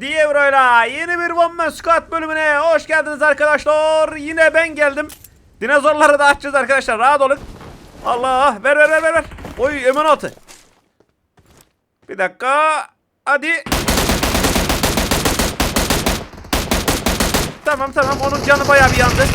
Dievro'yla yeni bir One Man bölümüne hoş geldiniz arkadaşlar. Yine ben geldim. Dinozorları da açacağız arkadaşlar. Rahat olun. Allah ver ver ver ver. ver. Oy M16. Bir dakika. Hadi. Tamam tamam onun canı bayağı bir yandı.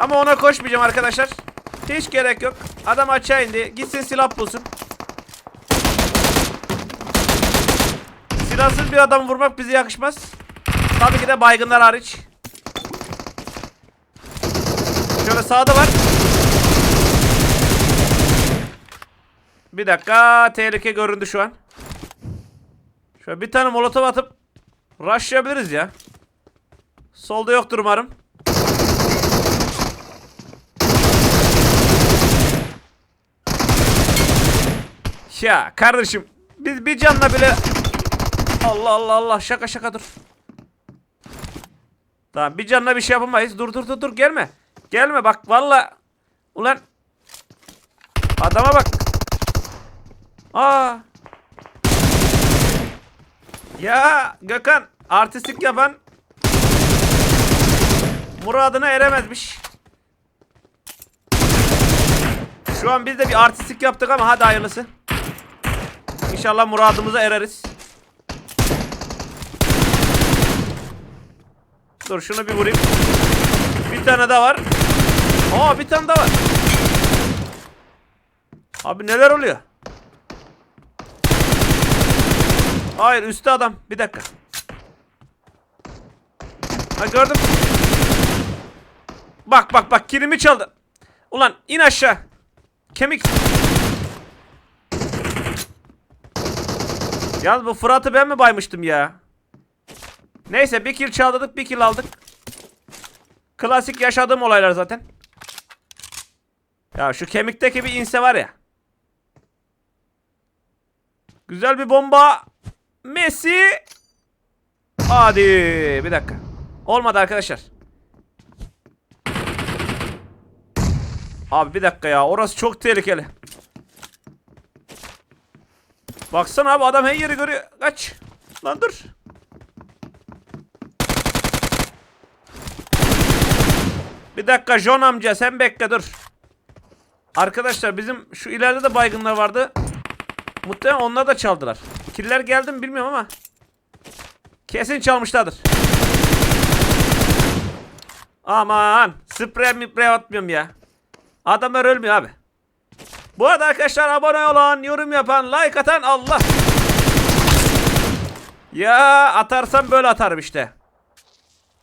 Ama ona koşmayacağım arkadaşlar. Hiç gerek yok. Adam aşağı indi. Gitsin silah bulsun. Silahsız bir adam vurmak bize yakışmaz. Tabii ki de baygınlar hariç. Şöyle sağda var. Bir dakika. Tehlike göründü şu an. Şöyle bir tane molotof atıp rushlayabiliriz ya. Solda yoktur umarım. Ya kardeşim biz bir canla bile Allah Allah Allah şaka şaka dur. Tamam bir canla bir şey yapamayız. Dur dur dur dur gelme. Gelme bak valla. Ulan. Adama bak. Aa. Ya Gökhan artistik yapan muradına eremezmiş. Şu an biz de bir artistik yaptık ama hadi hayırlısı. İnşallah muradımıza ereriz. Dur şunu bir vurayım. Bir tane daha var. Aa bir tane daha var. Abi neler oluyor? Hayır üstte adam. Bir dakika. Ha gördüm. Bak bak bak kilimi çaldı. Ulan in aşağı. Kemik. Yalnız bu Fırat'ı ben mi baymıştım ya? Neyse bir kill çaldırdık bir kill aldık. Klasik yaşadığım olaylar zaten. Ya şu kemikteki bir inse var ya. Güzel bir bomba. Messi. Hadi bir dakika. Olmadı arkadaşlar. Abi bir dakika ya orası çok tehlikeli. Baksana abi adam her yeri görüyor. Kaç. Lan dur. Bir dakika John amca sen bekle dur. Arkadaşlar bizim şu ileride de baygınlar vardı. Muhtemelen onlar da çaldılar. Killer geldi mi bilmiyorum ama. Kesin çalmışlardır. Aman. Sprey miprey atmıyorum ya. Adamlar ölmüyor abi. Bu arada arkadaşlar abone olan, yorum yapan, like atan Allah. Ya atarsam böyle atarım işte.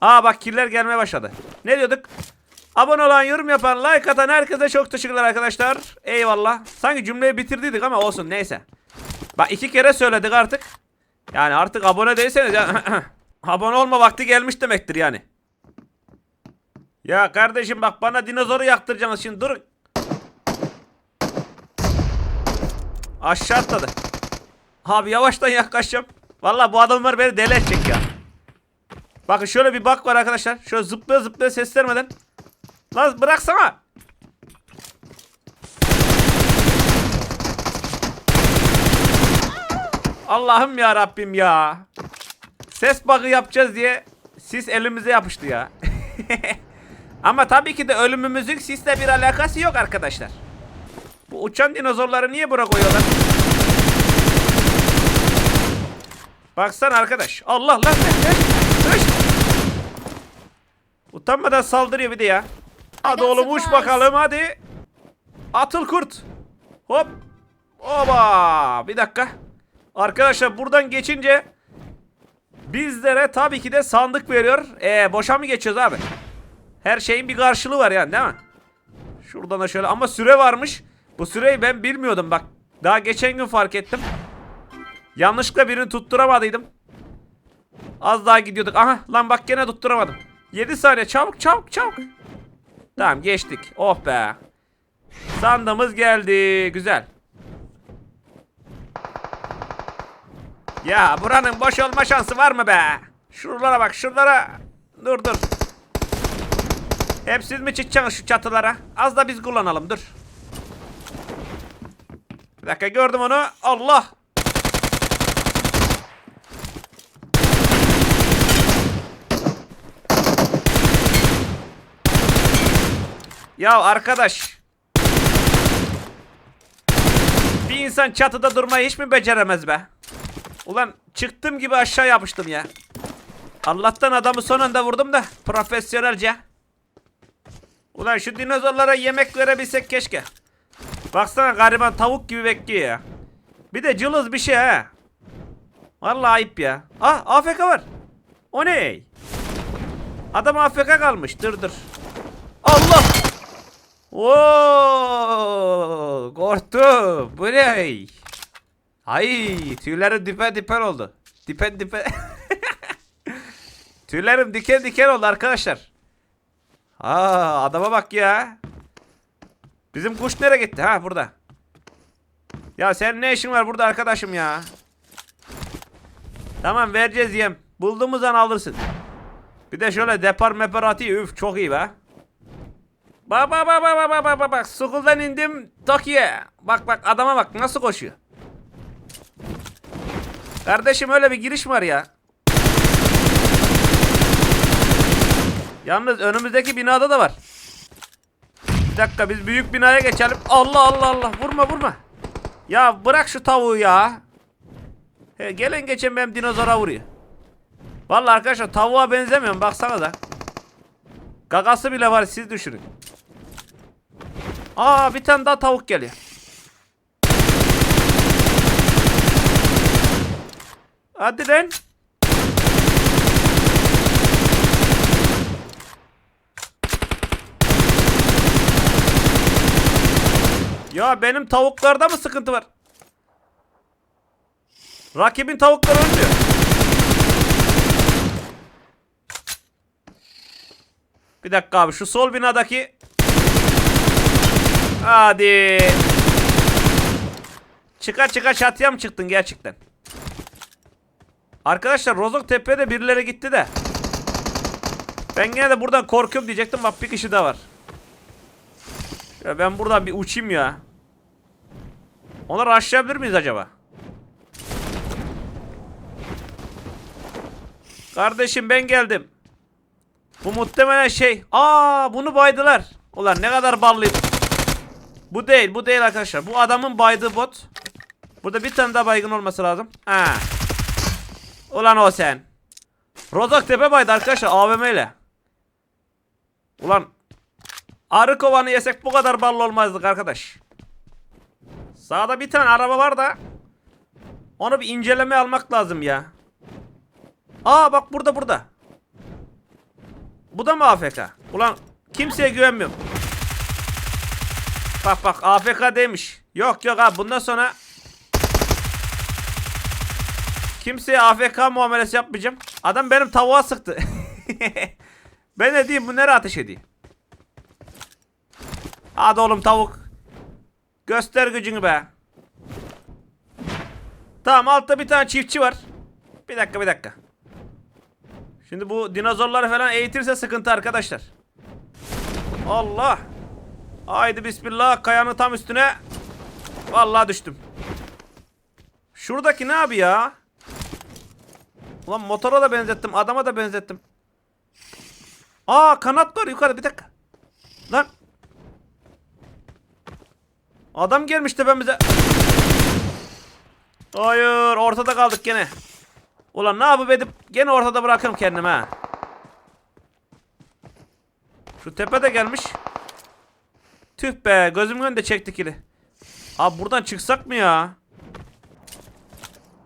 Aa bak killer gelmeye başladı. Ne diyorduk? Abone olan, yorum yapan, like atan herkese çok teşekkürler arkadaşlar. Eyvallah. Sanki cümleyi bitirdiydik ama olsun neyse. Bak iki kere söyledik artık. Yani artık abone değilseniz ya abone olma vakti gelmiş demektir yani. Ya kardeşim bak bana dinozoru yaktıracaksınız şimdi durun. Aşağı atladı. Abi yavaştan yaklaşacağım. Vallahi bu adamlar beni deli edecek ya. Bakın şöyle bir bak var arkadaşlar. Şöyle zıplaya zıplaya ses vermeden. Lan bıraksana. Allah'ım ya Rabbim ya. Ses bug'ı yapacağız diye sis elimize yapıştı ya. Ama tabii ki de ölümümüzün sisle bir alakası yok arkadaşlar. Bu uçan dinozorları niye buraya koyuyorlar? Baksana arkadaş. Allah lan. Utanmadan saldırıyor bir de ya. Hadi oğlum uç bakalım hadi. Atıl kurt. Hop. Oba. Bir dakika. Arkadaşlar buradan geçince bizlere tabii ki de sandık veriyor. Ee boşa mı geçiyoruz abi? Her şeyin bir karşılığı var yani değil mi? Şuradan da şöyle ama süre varmış. Bu süreyi ben bilmiyordum bak. Daha geçen gün fark ettim. Yanlışlıkla birini tutturamadıydım. Az daha gidiyorduk. Aha lan bak gene tutturamadım. 7 saniye çabuk çabuk çabuk. Tamam geçtik. Oh be. Sandığımız geldi. Güzel. Ya buranın boş olma şansı var mı be? Şuralara bak şuralara. Dur dur. Hep mi çıkacaksınız şu çatılara? Az da biz kullanalım dur. Bir dakika gördüm onu. Allah. Ya arkadaş. Bir insan çatıda durmayı hiç mi beceremez be? Ulan çıktım gibi aşağı yapıştım ya. Allah'tan adamı son anda vurdum da profesyonelce. Ulan şu dinozorlara yemek verebilsek keşke. Baksana gariban tavuk gibi bekliyor ya. Bir de cılız bir şey ha. Vallahi ayıp ya. Ah AFK var. O ne? Adam AFK kalmış. Dur dur. Allah! Oo, korktum. Bu ne? Ay, tüylerim dipen dipen oldu. Dipen dipen. tüylerim diken diken oldu arkadaşlar. Aa, adama bak ya. Bizim kuş nereye gitti? Ha, burada. Ya sen ne işin var burada arkadaşım ya? Tamam vereceğiz yem. Bulduğumuz an alırsın. Bir de şöyle depar mepar atıyor. Üf çok iyi be. Bak bak bak bak bak bak bak bak. İndim Tokyo'ya. Bak bak adama bak nasıl koşuyor. Kardeşim öyle bir giriş var ya. Yalnız önümüzdeki binada da var. Bir dakika biz büyük binaya geçelim. Allah Allah Allah vurma vurma. Ya bırak şu tavuğu ya. He, gelen geçen benim dinozora vuruyor. Vallahi arkadaşlar tavuğa benzemiyorum baksana da. Gagası bile var siz düşünün. Aa bir tane daha tavuk geliyor. Hadi lan. Ya benim tavuklarda mı sıkıntı var? Rakibin tavukları ölmüyor. Bir dakika abi şu sol binadaki Hadi. Çıka çıka çatıya mı çıktın gerçekten? Arkadaşlar Rozok Tepe'de birileri gitti de. Ben gene de buradan korkuyorum diyecektim bak bir kişi de var. Ya ben buradan bir uçayım ya. Onları aşlayabilir miyiz acaba? Kardeşim ben geldim. Bu muhtemelen şey. Aa bunu baydılar. Ulan ne kadar ballıyım. Bu değil bu değil arkadaşlar. Bu adamın baydığı bot. Burada bir tane daha baygın olması lazım. Ha. Ulan o sen. Rozok tepe baydı arkadaşlar AVM ile. Ulan. Arı kovanı yesek bu kadar ballı olmazdık arkadaş. Sağda bir tane araba var da. Onu bir inceleme almak lazım ya. Aa bak burada burada. Bu da mı AFK? Ulan kimseye güvenmiyorum. Bak bak AFK demiş. Yok yok abi bundan sonra kimseye AFK muamelesi yapmayacağım. Adam benim tavuğa sıktı. ben ne diyeyim bu nereye ateş edeyim? Hadi oğlum tavuk. Göster gücünü be. Tamam altta bir tane çiftçi var. Bir dakika bir dakika. Şimdi bu dinozorları falan eğitirse sıkıntı arkadaşlar. Allah. Haydi bismillah kayanın tam üstüne. Vallahi düştüm. Şuradaki ne abi ya? Ulan motora da benzettim, adama da benzettim. Aa kanat var yukarıda bir dakika. Lan. Adam gelmiş tepemize. Hayır ortada kaldık gene. Ulan ne yapıp edip gene ortada bırakırım kendimi ha. Şu tepe de gelmiş. Tüh be gözümün önünde çekti kili. Abi buradan çıksak mı ya?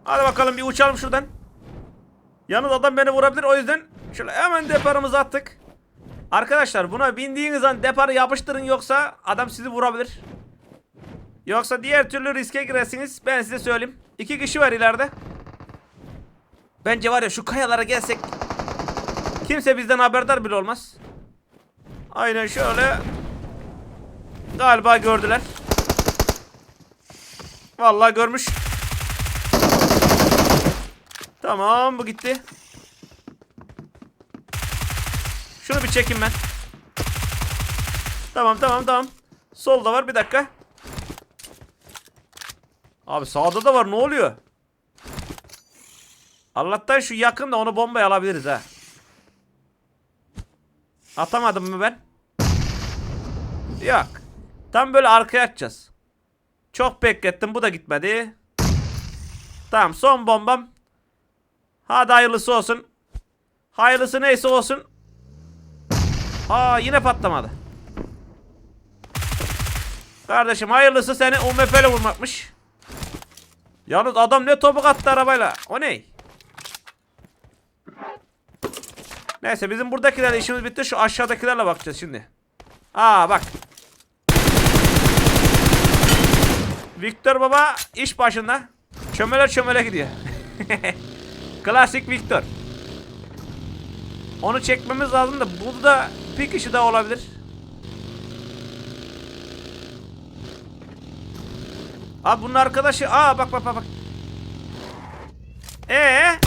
Hadi bakalım bir uçalım şuradan. Yalnız adam beni vurabilir o yüzden şöyle hemen deparımızı attık. Arkadaşlar buna bindiğiniz an deparı yapıştırın yoksa adam sizi vurabilir. Yoksa diğer türlü riske girersiniz ben size söyleyeyim. İki kişi var ileride. Bence var ya şu kayalara gelsek kimse bizden haberdar bile olmaz. Aynen şöyle. Galiba gördüler. Vallahi görmüş. Tamam bu gitti. Şunu bir çekeyim ben. Tamam tamam tamam. Solda var bir dakika. Abi sağda da var ne oluyor? Allah'tan şu yakın da onu bombaya alabiliriz ha. Atamadım mı ben? Yok. Tam böyle arkaya atacağız. Çok beklettim bu da gitmedi. Tamam son bombam. Hadi hayırlısı olsun. Hayırlısı neyse olsun. Aa yine patlamadı. Kardeşim hayırlısı seni UMP ile vurmakmış. Yalnız adam ne topuk attı arabayla. O ne? Neyse bizim buradakilerle işimiz bitti. Şu aşağıdakilerle bakacağız şimdi. Aa bak. Victor baba iş başında. Çömele çömele gidiyor. Klasik Victor. Onu çekmemiz lazım da burada bir kişi daha olabilir. Abi bunun arkadaşı aa bak bak bak bak. Ee?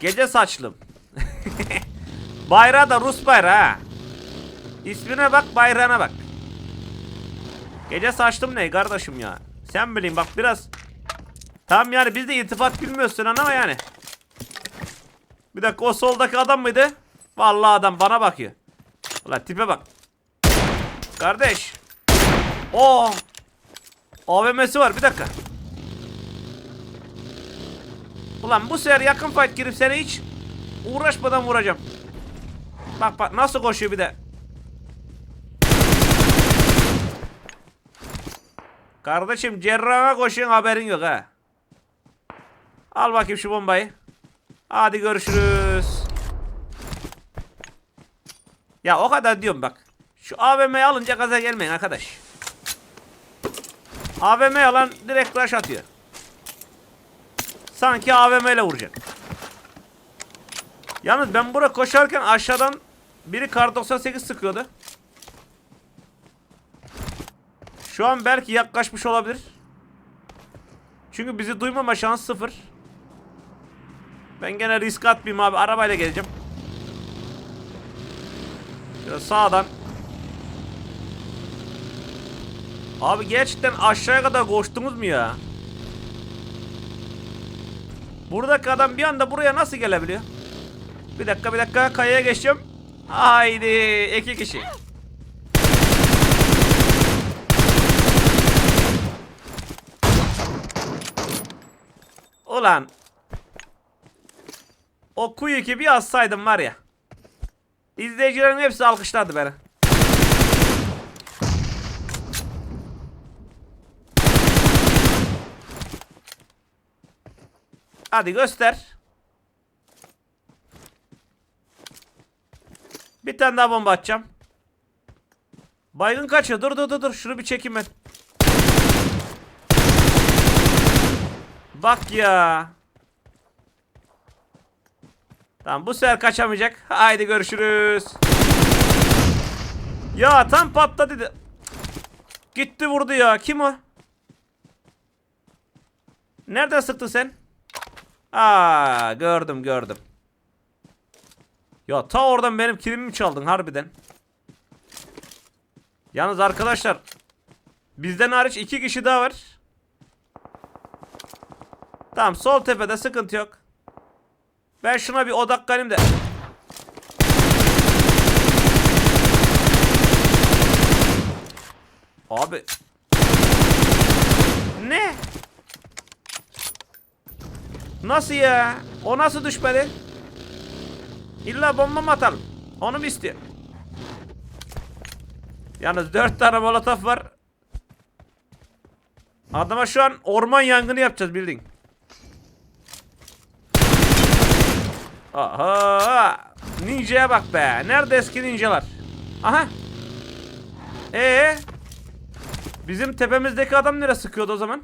Gece saçlım. Bayrağı da Rus bayrağı ha. İsmine bak bayrağına bak. Gece saçlım ne kardeşim ya. Sen bileyim bak biraz. Tam yani biz de iltifat bilmiyorsun ama yani. Bir dakika o soldaki adam mıydı? Vallahi adam bana bakıyor. Ulan tipe bak. Kardeş. O AVM'si var bir dakika. Ulan bu sefer yakın fight girip seni hiç uğraşmadan vuracağım. Bak bak nasıl koşuyor bir de. Kardeşim cerraha koşuyorsun haberin yok ha. Al bakayım şu bombayı. Hadi görüşürüz. Ya o kadar diyorum bak. Şu AVM'yi alınca gaza gelmeyin arkadaş. AVM alan direkt rush atıyor. Sanki AVM ile vuracak. Yalnız ben buraya koşarken aşağıdan biri kar 98 sıkıyordu. Şu an belki yaklaşmış olabilir. Çünkü bizi duymama şans sıfır. Ben gene risk atmayayım abi. Arabayla geleceğim. Şöyle sağdan. Abi gerçekten aşağıya kadar koştunuz mu ya? Buradaki adam bir anda buraya nasıl gelebiliyor? Bir dakika bir dakika kayaya geçeceğim. Haydi iki kişi. Ulan. O kuyu ki bir assaydım var ya. İzleyicilerin hepsi alkışladı beni. Hadi göster. Bir tane daha bomba atacağım. Baygın kaçıyor. Dur dur dur dur. Şunu bir çekeyim ben. Bak ya. Tamam bu sefer kaçamayacak. Haydi görüşürüz. Ya tam patladı. Gitti vurdu ya. Kim o? Nereden sıktın sen? Aa gördüm gördüm. Ya ta oradan benim kilimi çaldın harbiden. Yalnız arkadaşlar bizden hariç iki kişi daha var. Tamam sol tepede sıkıntı yok. Ben şuna bir odaklanayım da. Abi. Ne? Nasıl ya? O nasıl düşmedi? İlla bomba mı atalım? Onu mu istiyor? Yalnız dört tane molotof var. Adama şu an orman yangını yapacağız bildiğin. Aha! Ninja'ya bak be. Nerede eski ninjalar? Aha! Ee? Bizim tepemizdeki adam nereye sıkıyordu o zaman?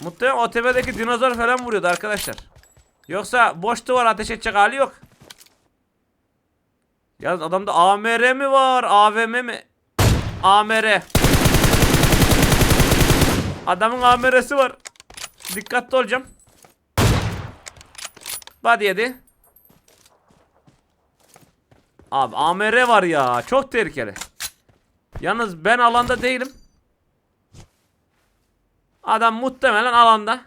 Muhtemelen o tepedeki dinozor falan vuruyordu arkadaşlar. Yoksa boş duvar ateş edecek hali yok. Yalnız adamda AMR mi var? AVM mi? AMR. Adamın AMR'si var. Dikkatli olacağım. Body yedi. Abi AMR var ya. Çok tehlikeli. Yalnız ben alanda değilim. Adam muhtemelen alanda.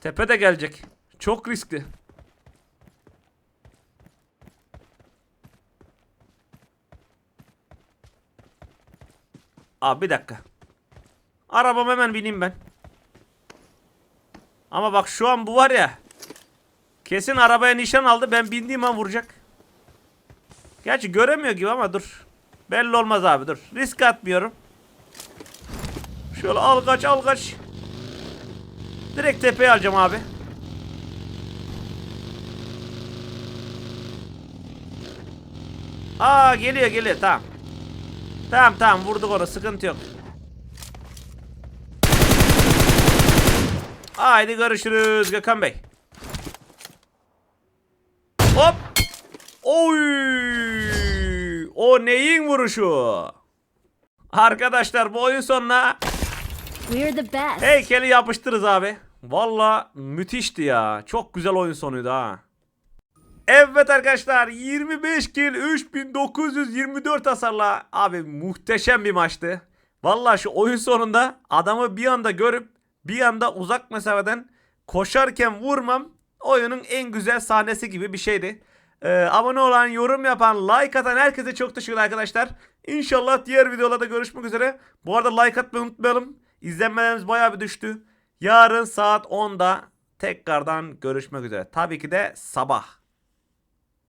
Tepe de gelecek. Çok riskli. Abi bir dakika. Arabam hemen bineyim ben. Ama bak şu an bu var ya. Kesin arabaya nişan aldı. Ben bindiğim an vuracak. Gerçi göremiyor gibi ama dur. Belli olmaz abi dur. Risk atmıyorum. Şöyle al kaç al kaç. Direkt tepeye alacağım abi. Aa geliyor geliyor tamam. Tamam tamam vurduk onu sıkıntı yok. Haydi görüşürüz Gökhan Bey. Hop. Oy. O neyin vuruşu? Arkadaşlar bu oyun sonuna We're the best. heykeli yapıştırırız abi. Valla müthişti ya. Çok güzel oyun sonuydu ha. Evet arkadaşlar 25 kill 3924 hasarla abi muhteşem bir maçtı. Valla şu oyun sonunda adamı bir anda görüp bir anda uzak mesafeden koşarken vurmam oyunun en güzel sahnesi gibi bir şeydi. Ee, abone olan, yorum yapan, like atan herkese çok teşekkürler arkadaşlar. İnşallah diğer videolarda görüşmek üzere. Bu arada like atmayı unutmayalım. İzlenmelerimiz bayağı bir düştü. Yarın saat 10'da tekrardan görüşmek üzere. Tabii ki de sabah.